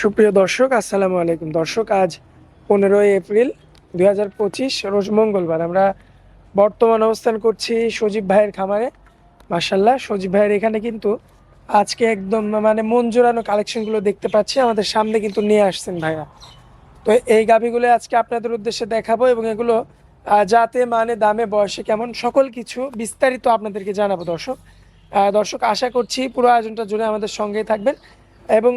সুপ্রিয় দর্শক, আসসালামু আলাইকুম। দর্শক, আজ পনেরোই এপ্রিল দুই হাজার পঁচিশ, রোজ মঙ্গলবার। আমরা বর্তমান অবস্থান করছি সজীব ভাইয়ের খামারে। মার্শাল্লাহ সজীব ভাইয়ের এখানে কিন্তু আজকে একদম মানে মন জোড়ানো কালেকশনগুলো দেখতে পাচ্ছি। আমাদের সামনে কিন্তু নিয়ে আসছেন ভাইয়া। তো এই গাভিগুলো আজকে আপনাদের উদ্দেশ্যে দেখাবো এবং এগুলো যাতে মানে দামে, বয়সে কেমন, সকল কিছু বিস্তারিত আপনাদেরকে জানাব দর্শক। দর্শক, আশা করছি পুরো আয়োজনটা জুড়ে আমাদের সঙ্গেই থাকবেন এবং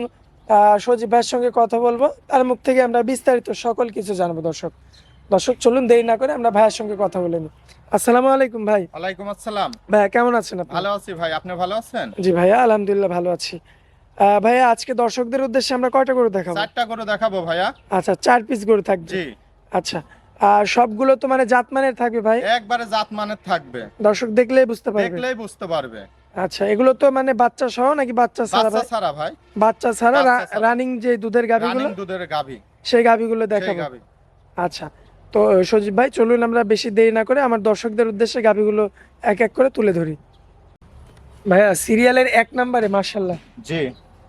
সজীব ভাইয়ের সঙ্গে কথা বলব। তার মুখ থেকে আমরা বিস্তারিত সকল কিছু জানব দর্শক। দর্শক চলুন দেরি না করে আমরা ভাইয়ের সঙ্গে কথা বলে নিই। আসসালামু আলাইকুম ভাই। ওয়ালাইকুম আসসালাম। ভাইয়া কেমন আছেন আপনি? ভালো আছি ভাই আপনি ভালো আছেন? জি ভাইয়া আলহামদুলিল্লাহ ভালো আছি। ভাইয়া আজকে দর্শকদের উদ্দেশ্যে আমরা কয়টা করে দেখাবো? চারটা করে দেখাবো ভাইয়া। আচ্ছা চার পিস করে থাকবে। জি। আচ্ছা আর সবগুলো তো মানে জাতমানের থাকবে ভাই? একবারে জাত মানের থাকবে। দর্শক দেখলেই বুঝতে পারবে। দেখলেই বুঝতে পারবে। আচ্ছা এগুলো তো মানে বাচ্চা সহ নাকি বাচ্চা ছাড়া বাচ্চা ছাড়া ভাই। বাচ্চা ছাড়া রানিং যে দুধের গাভিগুলো? রানিং দুধের গাভী। সেই গাভিগুলো সেই দেখাবো। আচ্ছা তো সজীব ভাই চলুন আমরা বেশি দেরি না করে আমার দর্শকদের উদ্দেশ্যে গাভিগুলো এক এক করে তুলে ধরি। ভাইয়া সিরিয়ালের এক নম্বরে মার্শাল্লাহ জি।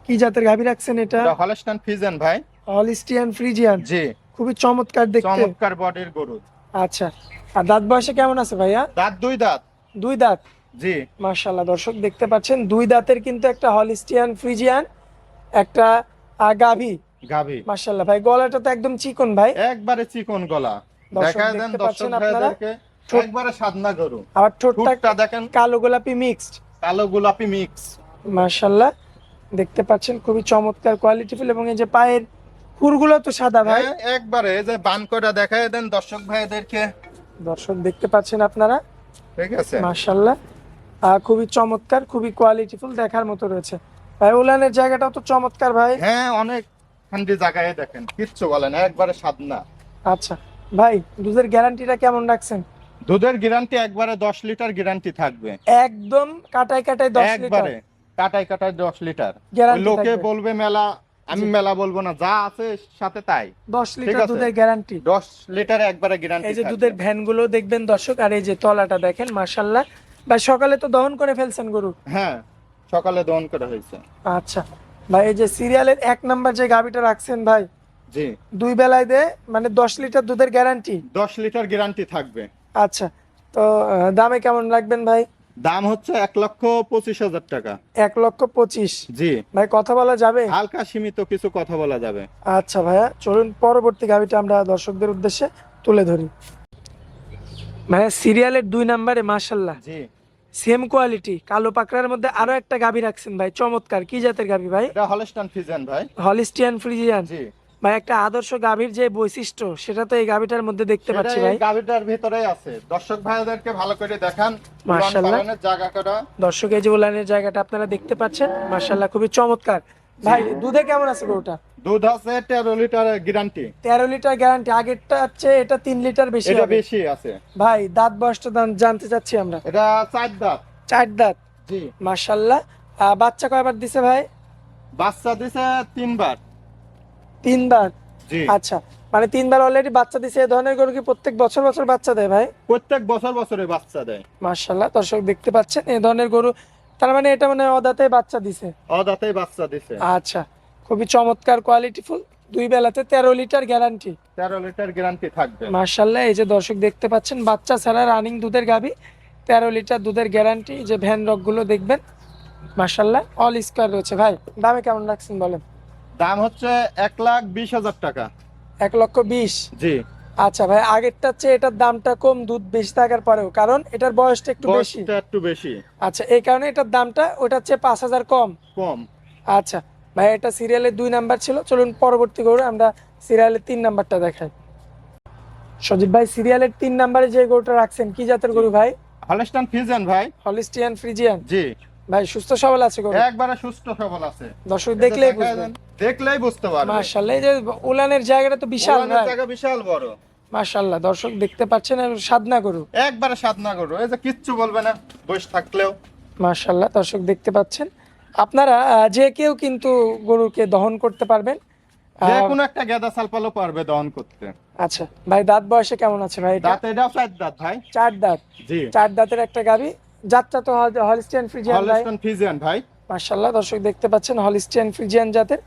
কি জাতের গাভি রাখছেন এটা? হলস্টাইন ফিজেন ভাই। হলিস্টিয়ান ফ্রিজিয়ান জি। খুবই চমৎকার দেখতে। চমৎকার বডির গরু। আচ্ছা আর দাঁত বয়সে কেমন আছে ভাইয়া? দাঁত দুই দাঁত। দুই দাঁত। জি। মার্শাল্লাহ দর্শক দেখতে পাচ্ছেন দুই দাঁতের কিন্তু একটা হলিস্টিয়ান ফ্রিজিয়ান একটা আহ, গাভি। গাভী মার্শাল্লাহ ভাই গলাটা তো একদম চিকন ভাই। একবারে চিকন গলা। দেন দর্শক ভাইদেরকে একবারে সাদনা গরু। আবার ঠোঁটটা দেখেন। কালো গোলাপি মিক্সড কালো গোলাপি মিক্স মার্শাল্লাহ দেখতে পাচ্ছেন খুবই চমৎকার কোয়ালিটি কোয়ালিটিফুল এবং এই যে পায়ের খুরগুলো তো সাদা ভাই। হ্যাঁ, একবারে এই যে বান করে দেখায় দেন দর্শক ভাইদেরকে। দর্শক দেখতে পাচ্ছেন আপনারা। ঠিক আছে। মার্শাল্লাহ আহ, খুবই চমৎকার খুবই কোয়ালিটিফুল দেখার মতো রয়েছে। ভাই উলানের জায়গাটাও তো চমৎকার ভাই। হ্যাঁ অনেক ঠান্ডি জায়গায় দেখেন। কিচ্ছু বলেন একবারে সাদনা। আচ্ছা ভাই দুধের গ্যারান্টিটা কেমন রাখছেন? দুধের গ্যারান্টি একবারে দশ লিটার গ্যারান্টি থাকবে। একদম কাটাই কাটাই দশ লিটার। একবারে কাটাই কাটাই দশ লিটার। Guarantee লোকে বলবে মেলা আমি মেলা বলব না যা আছে সাথে তাই। দশ লিটার দুধের গ্যারান্টি। দশ লিটার একবারে গ্যারান্টি এই যে দুধের ভ্যানগুলো দেখবেন দর্শক আর এই যে তলাটা দেখেন মার্শাল্লাহ ভাই সকালে তো দহন করে ফেলছেন গরু? হ্যাঁ সকালে দহন করা হয়েছে আচ্ছা। ভাই এই যে সিরিয়ালের এক নাম্বার যে গাভিটা রাখছেন ভাই জি। দুই বেলায় দে মানে দশ লিটার দুধের গ্যারান্টি দশ লিটার গ্যারান্টি থাকবে। আচ্ছা তো দামে কেমন রাখবেন ভাই? দাম হচ্ছে এক লক্ষ পঁচিশ হাজার টাকা। এক লক্ষ পঁচিশ। জি। ভাই কথা বলা যাবে? হালকা সীমিত কিছু কথা বলা যাবে। আচ্ছা ভাইয়া চলুন পরবর্তী গাভিটা আমরা দর্শকদের উদ্দেশ্যে তুলে ধরি। ভাইয়া সিরিয়ালের দুই নাম্বারে মাশাল্লাহ জি। সেম কোয়ালিটি কালো পাকড়ার মধ্যে আরও একটা গাভি রাখছেন ভাই চমৎকার। কি জাতের গাভি ভাই? এটা হলস্টান ফিজেন ভাই। হলিস্টিয়ান ফ্রিজিয়ান জি। ভাই একটা আদর্শ গাভীর যে বৈশিষ্ট্য সেটা তো এই গাভিটার মধ্যে দেখতে পাচ্ছি ভাই। গাভিটার ভিতরেই আছে। দর্শক ভাইদেরকে ভালো করে দেখান মাশাআল্লাহ। জায়গা করা দর্শক এই যে উলানের জায়গাটা আপনারা দেখতে পাচ্ছেন মার্শাল্লাহ খুবই চমৎকার। ভাই দুধে কেমন আছে গরুটা? দুধ আছে তেরো লিটার গ্যারান্টি তেরো লিটার গ্যারান্টি আগেরটা হচ্ছে এটা তিন লিটার বেশি এটা বেশি আছে। ভাই দাঁত বয়সটা জানতে চাচ্ছি আমরা। এটা চার দাঁত। চার দাঁত? জি। মার্শাল্লাহ বাচ্চা কয়বার দিছে ভাই? বাচ্চা দিছে তিনবার। তিনবার? জি। আচ্ছা মানে তিনবার অলরেডি বাচ্চা দিছে। এই ধরনের গরু কি প্রত্যেক বছর বছর বাচ্চা দেয় ভাই? প্রত্যেক বছর বছরে বাচ্চা দেয়। মার্শাল্লাহ দর্শক দেখতে পাচ্ছেন এই ধরনের গরু তার মানে এটা মানে অদাতে বাচ্চা দিছে। অদাতেই বাচ্চা দিছে। আচ্ছা খুবই চমৎকার কোয়ালিটি ফুল। দুই বেলাতে তেরো লিটার গ্যারান্টি তেরো লিটার গ্যারান্টি থাকবে। মার্শাল্লাহ এই যে দর্শক দেখতে পাচ্ছেন বাচ্চা ছাড়া রানিং দুধের গাভি। তেরো লিটার দুধের গ্যারান্টি যে ভ্যান রকগুলো দেখবেন। মার্শাল্লাহ অল স্কোয়ার রয়েছে। ভাই দামে কেমন রাখছেন বলেন? দাম হচ্ছে এক লাখ বিশ হাজার টাকা। এক লক্ষ বিশ? জি। আচ্ছা ভাই আগেরটার চেয়ে এটার দামটা কম দুধ বেশি থাকার পরেও। কারণ এটার বয়সটা একটু বেশি। একটু বেশি। আচ্ছা এই কারণে এটার দামটা ওটার চেয়ে পাঁচ হাজার কম। কম। আচ্ছা ভাই এটা সিরিয়ালের দুই নাম্বার ছিল। চলুন পরবর্তী গরু আমরা সিরিয়ালের তিন নাম্বারটা দেখাই। সজীব ভাই সিরিয়ালের তিন নাম্বারে যে গরুটা রাখছেন কি জাতের গরু ভাই? হলস্টান ফিজেন ভাই। হলিস্টিয়ান ফ্রিজিয়ান জি। ভাই সুস্থ সবল আছে গরু? একবারে সুস্থ সবল আছে। দর্শক দেখলেই বুঝবেন। দেখলেই বুঝতে পারবে মার্শাল্লাহ এই যে উলানের জায়গাটা তো বিশাল ভাই। জায়গা বিশাল বড়। মার্শাল্লাহ দর্শক দেখতে পাচ্ছেন আর সাধনা গরু। একবারে সাধনা করো এই যে কিচ্ছু বলবে না বসে থাকলেও। মার্শাল্লাহ দর্শক দেখতে পাচ্ছেন। আপনারা যে কেউ কিন্তু গরুকে দহন করতে পারবেন। যে কোনো একটা গেদা সালপালও পারবে দহন করতে। আচ্ছা ভাই দাঁত বয়সে কেমন আছে ভাই দাঁত এটাও চার দাঁত ভাই। চার দাঁত। জি। চার দাঁতের একটা গাবি। যাত্রা তো হলিস্টিয়ান ফ্রিজিয়ান ভাই। ফিজিয়ান ভাই। মার্শাল্লাহ দর্শক দেখতে পাচ্ছেন হলিস্টিয়ান ফ্রিজিয়ান জাতের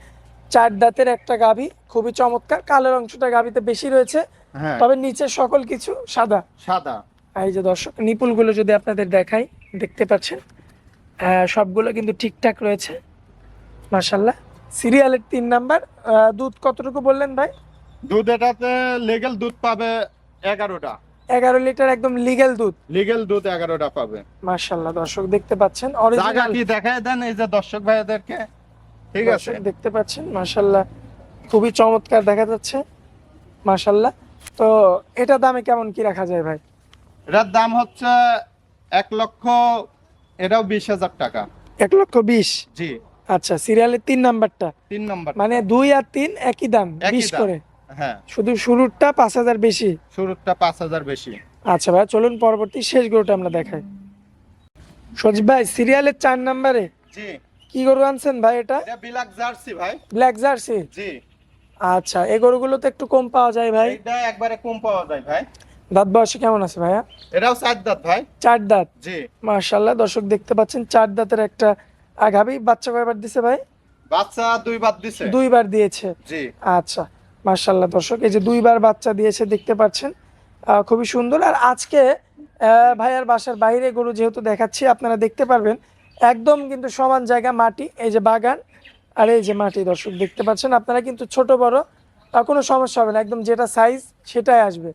চার দাঁতের একটা গাভী খুবই চমৎকার। কালোর অংশটা গাভীতে বেশি রয়েছে হ্যাঁ। তবে নিচে সকল কিছু সাদা। সাদা। এই যে দর্শক নিপুলগুলো যদি আপনাদের দেখাই দেখতে পাচ্ছেন। সবগুলো কিন্তু ঠিকঠাক রয়েছে। মার্শাল্লাহ সিরিয়ালের তিন নাম্বার দুধ কতটুকু বললেন ভাই? দুধ এটাতে লিগেল দুধ পাবে এগারোটা। এগারো লিটার একদম লিগেল দুধ। লিগেল দুধ এগারোটা পাবে। মার্শাল্লাহ দর্শক দেখতে পাচ্ছেন। জায়গা কি দেখায় দেন এই যে দর্শক ভাইদেরকে? ঠিক আছে। দেখতে পাচ্ছেন মার্শাল্লাহ খুবই চমৎকার দেখা যাচ্ছে মার্শাল্লাহ তো এটা দামে কেমন কি রাখা যায় ভাই? এটার দাম হচ্ছে এক লক্ষ এটাও বিশ হাজার টাকা। এক লক্ষ বিশ? জি। আচ্ছা সিরিয়ালের তিন নাম্বারটা? তিন নম্বর মানে দুই আর তিন একই দাম বিশ করে? হ্যাঁ। শুধু শুরুরটা পাঁচ হাজার বেশি? শুরুটা পাঁচ হাজার বেশি। আচ্ছা ভাই চলুন পরবর্তী শেষ গরুটা আমরা দেখাই। সজিব ভাই সিরিয়ালের চার নাম্বারে? জি। কি গরু আনছেন ভাই এটা? এটা বিলাক জার্সি ভাই। ব্ল্যাক জার্সি জি। আচ্ছা এই গরুগুলো তো একটু কম পাওয়া যায় ভাই? এইটা একবারে কম পাওয়া যায় ভাই। দাঁত বয়সে কেমন আছে ভাইয়া? এটাও চার দাঁত ভাই। চার দাঁত? জি। মার্শাল্লাহ দর্শক দেখতে পাচ্ছেন চার দাঁতের একটা আগামী বাচ্চা কয়বার দিছে ভাই? বাচ্চা দুই বাদ দিছে। দুইবার দিয়েছে? জি। আচ্ছা মার্শাল্লাহ দর্শক এই যে দুইবার বাচ্চা দিয়েছে দেখতে পাচ্ছেন খুবই সুন্দর। আর আজকে ভাইয়ার বাসার বাইরে গরু যেহেতু দেখাচ্ছি আপনারা দেখতে পারবেন একদম কিন্তু সমান জায়গা মাটি এই যে বাগান আর এই যে মাটি দর্শক দেখতে পাচ্ছেন আপনারা কিন্তু ছোট বড় কোনো সমস্যা হবে না একদম যেটা সাইজ সেটাই আসবে।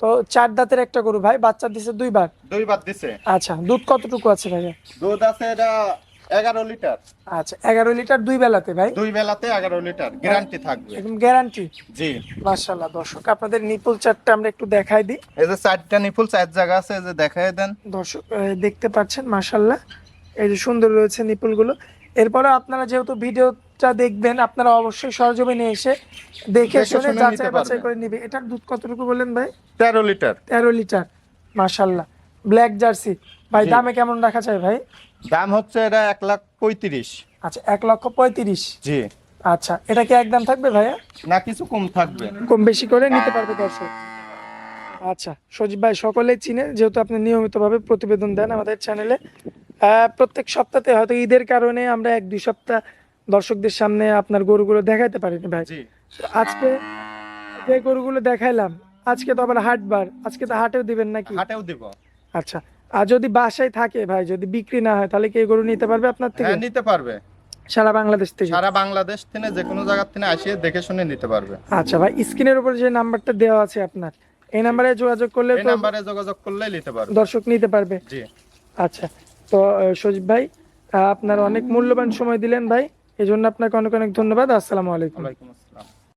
তো চার দাঁতের একটা গরু ভাই বাচ্চা দিছে দুইবার? দুই বাদ দিছে। আচ্ছা দুধ কতটুকু আছে ভাইয়া? দুধ আছে এটা এগারো লিটার। আচ্ছা এগারো লিটার দুই বেলাতে ভাই? দুই বেলাতে এগারো লিটার গ্যারান্টি থাকবে। একদম গ্যারান্টি জি। মার্শাল্লাহ দর্শক আপনাদের নিপুল চারটা আমরা একটু দেখাই দিই। এই যে চারটা নিপুল চার জায়গা আছে এই যে দেখাই দেন। দর্শক দেখতে পাচ্ছেন মাশাল্লাহ এই যে সুন্দর রয়েছে নিপুলগুলো এরপরে আপনারা যেহেতু ভিডিওটা দেখবেন আপনারা অবশ্যই সরজমিনে এসে দেখে শুনে যাচাই বাছাই করে নিবে। এটার দুধ কতটুকু বললেন ভাই? তেরো লিটার। তেরো লিটার মাশাল্লাহ ব্ল্যাক জার্সি। ভাই দামে কেমন রাখা চাই ভাই? দাম হচ্ছে এটা এক লাখ পঁয়ত্রিশ। আচ্ছা এক লক্ষ পঁয়ত্রিশ। জি। আচ্ছা এটা কি একদম থাকবে ভাইয়া? না কিছু কম থাকবে। কম বেশি করে নিতে পারবে দর্শক। আচ্ছা সজীব ভাই সকলেই চিনে যেহেতু আপনি নিয়মিতভাবে প্রতিবেদন দেন আমাদের চ্যানেলে। প্রত্যেক সপ্তাহে হয়তো ঈদের কারণে আমরা এক দুই সপ্তাহ দর্শকদের সামনে আপনার গরুগুলো দেখাইতে পারিনি ভাই। আজকে যে গরুগুলো দেখাইলাম আজকে তো আবার হাটবার আজকে তো হাটেও দিবেন নাকি? হাটেও দিব। আচ্ছা আর যদি বাসায় থাকে ভাই যদি বিক্রি না হয় তাহলে কি গরু নিতে পারবে আপনার থেকে? হ্যাঁ নিতে পারবে। সারা বাংলাদেশ থেকে? সারা বাংলাদেশ থেকে যে কোনো জায়গা থেকে আসিয়ে দেখে শুনে নিতে পারবে। আচ্ছা ভাই স্ক্রিনের উপর যে নাম্বারটা দেওয়া আছে আপনার এই নাম্বারে যোগাযোগ করলে এই নাম্বারে যোগাযোগ করলে নিতে পারবে। দর্শক নিতে পারবে? জি। আচ্ছা তো সজীব ভাই আপনার অনেক মূল্যবান সময় দিলেন ভাই। এই জন্য আপনাকে অনেক অনেক ধন্যবাদ। আসসালামু আলাইকুম।